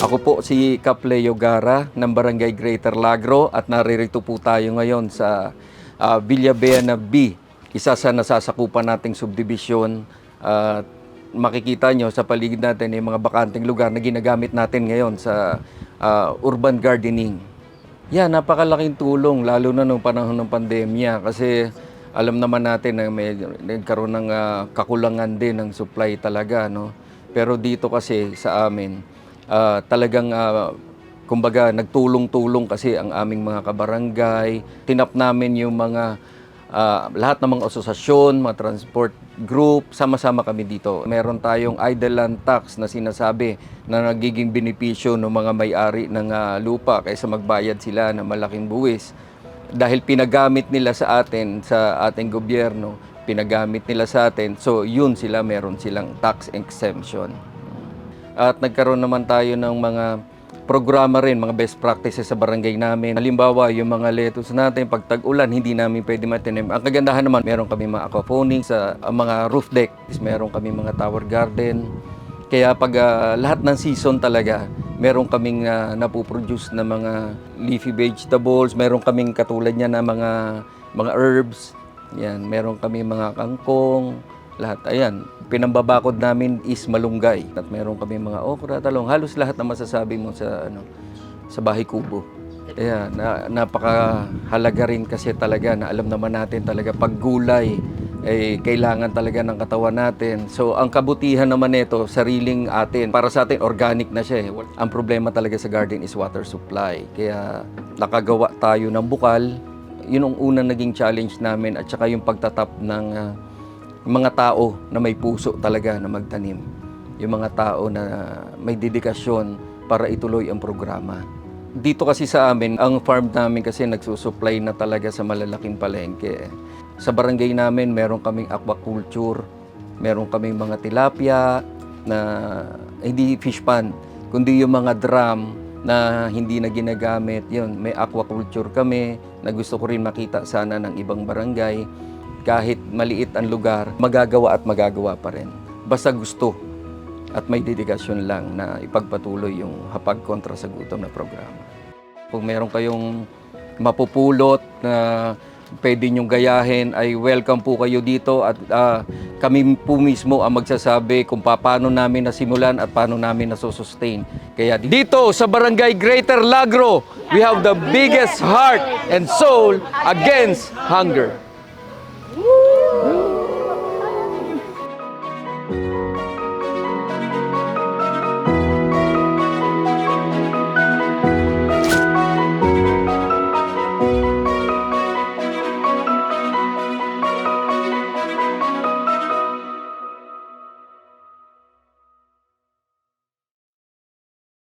Ako po si Kapleo Gara ng Barangay Greater Lagro at naririto po tayo ngayon sa uh, Villabeana B, isa sa nasasakupan nating subdivision. At makikita nyo sa paligid natin yung mga bakanting lugar na ginagamit natin ngayon sa ah, urban gardening. Yan, napakalaking tulong lalo na nung panahon ng pandemya kasi alam naman natin na may nagkaroon ng ah, kakulangan din ng supply talaga no. Pero dito kasi sa amin ah, talagang ah, kumbaga nagtulong-tulong kasi ang aming mga kabarangay, tinap namin yung mga ah, lahat ng mga asosasyon, mga transport group, sama-sama kami dito. Meron tayong idle land tax na sinasabi na nagiging benepisyo ng mga may-ari ng ah, lupa kaysa magbayad sila ng malaking buwis. Dahil pinagamit nila sa atin, sa ating gobyerno, pinagamit nila sa atin, so yun sila, meron silang tax exemption. At nagkaroon naman tayo ng mga programa rin, mga best practices sa barangay namin. Halimbawa, yung mga lettuce natin, pag tag-ulan, hindi namin pwede matinim. Ang kagandahan naman, meron kami mga aquaponics sa ah, mga roof deck. Meron kami mga tower garden. Kaya pag ah, lahat ng season talaga, meron kaming uh, napoproduce na mga leafy vegetables, meron kaming katulad niya na mga mga herbs. Yan, meron kami mga kangkong, lahat. Ayan, pinambabakod namin is malunggay. At meron kami mga okra, talong, halos lahat na masasabi mo sa ano sa bahay kubo. Ayan, na, napakahalaga rin kasi talaga na alam naman natin talaga pag gulay eh, kailangan talaga ng katawan natin. So, ang kabutihan naman nito, sariling atin. Para sa atin, organic na siya. eh. Ang problema talaga sa garden is water supply. Kaya, nakagawa tayo ng bukal. Yun ang unang naging challenge namin at saka yung pagtatap ng ah, mga tao na may puso talaga na magtanim. Yung mga tao na may dedikasyon para ituloy ang programa. Dito kasi sa amin, ang farm namin kasi nagsusupply na talaga sa malalaking palengke. Sa barangay namin, meron kaming aquaculture, meron kaming mga tilapia na hindi fish pan, kundi yung mga drum na hindi na ginagamit. Yun, may aquaculture kami na gusto ko rin makita sana ng ibang barangay. Kahit maliit ang lugar, magagawa at magagawa pa rin. Basta gusto at may dedikasyon lang na ipagpatuloy yung hapag kontra sa gutom na programa. Kung meron kayong mapupulot na pwede nyong gayahin ay welcome po kayo dito at ah, kami po mismo ang magsasabi kung paano namin nasimulan at paano namin nasusustain. Kaya dito sa Barangay Greater Lagro, we have the biggest heart and soul against hunger.